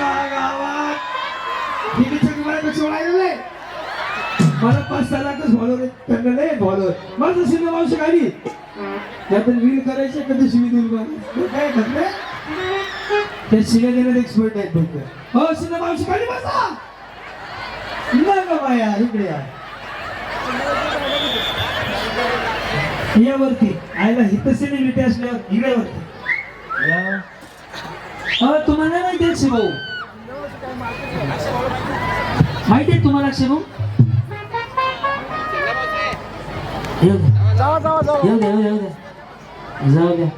आमच्या गावात हिंदीच्या तुम्हाला सोडायला नाही मला पाच सहा लाखच फॉलोअर त्यांना नाही फॉलोअर माझं सिनेमा मावशी खाली त्यात रील करायचे कधी शिवी दिल काय म्हटलं ते शिव्या देण्यात एक्सपर्ट आहेत फक्त हो सिनेमा मावशी खाली बसा ना का बाया इकडे या यावरती आयला हित सेलिब्रिटी असल्यावर इकडे वरती या तुम्हाला माहिती आहे भाऊ माहिती आहे तुम्हाला अक्षय भाऊ येऊ द्या येऊ द्या येऊ द्या जाऊ द्या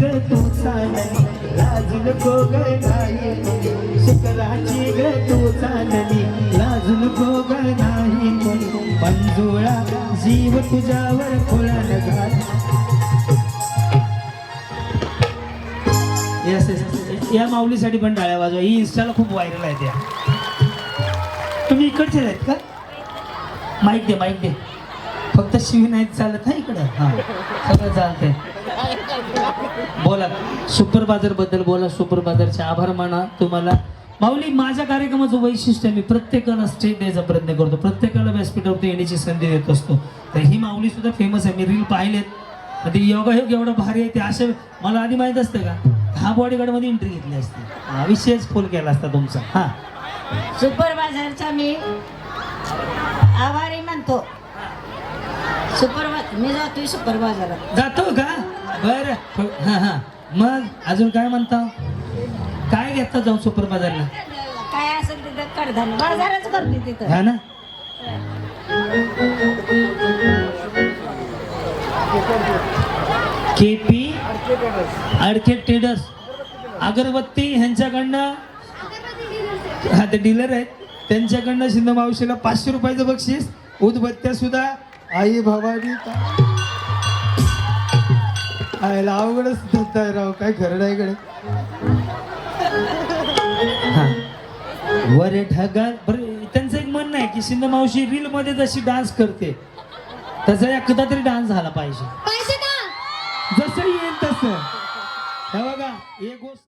ग तू चालली लाज नको नाही ग तू चालली लाज नको नाही कोणी. पंजुळा जीव तुझ्यावर खोळान घाल येस या माऊलीसाठी पण डाळ्या वाजवा. ही इन्स्टाला खूप व्हायरल आहे त्या तुम्ही इकडचे आहेत का? माहीत दे माहीत दे. फक्त शिवी नाही चालत हा इकडं. हां सगळं चालतंय. बोला. सुपर बाजारबद्दल बोला. सुपर बाजारचे आभार माना तुम्हाला. माऊली माझ्या कार्यक्रमाचं वैशिष्ट्य मी प्रत्येकाला स्टेज द्यायचा प्रयत्न करतो. प्रत्येकाला व्यासपीठावरती येण्याची संधी देत असतो. तर ही माऊली सुद्धा फेमस आहे. मी रील पाहिलेत. ते योगा हे एवढं भारी आहे ते असे मला आधी माहीत असतं का? हा बॉडीगार्डमध्ये एंट्री घेतली असती. हा, विषयच फुल केला असता तुमचा. हा. सुपर बाजारचा मी आभारी म्हणतो सुपर मी जातोय सुपर बाजारात. जातो का? बर हा हा मग अजून काय म्हणता? काय घेता जाऊ सुपर बाजारला? काय असेल तिथं कडधान्य. बाजारच करते तिथं. हा ना? केपी अडके ट्रेडर्स अगरबत्ती ह्यांच्याकडनं हा ते डीलर आहेत. त्यांच्याकडनं शिंदे मावशीला पाचशे रुपयाचं बक्षीस. उदबत्त्या सुद्धा. आई भवानी. आयला अवघडच धरताय राव काय खरं नाही इकडे हा. वर बरं त्यांचं एक म्हणणं आहे की शिंदे मावशी रील मध्ये जशी डान्स करते तसा एकदा तरी डान्स झाला पाहिजे. का जसं येईल तसं. हे बघा एक गोष्ट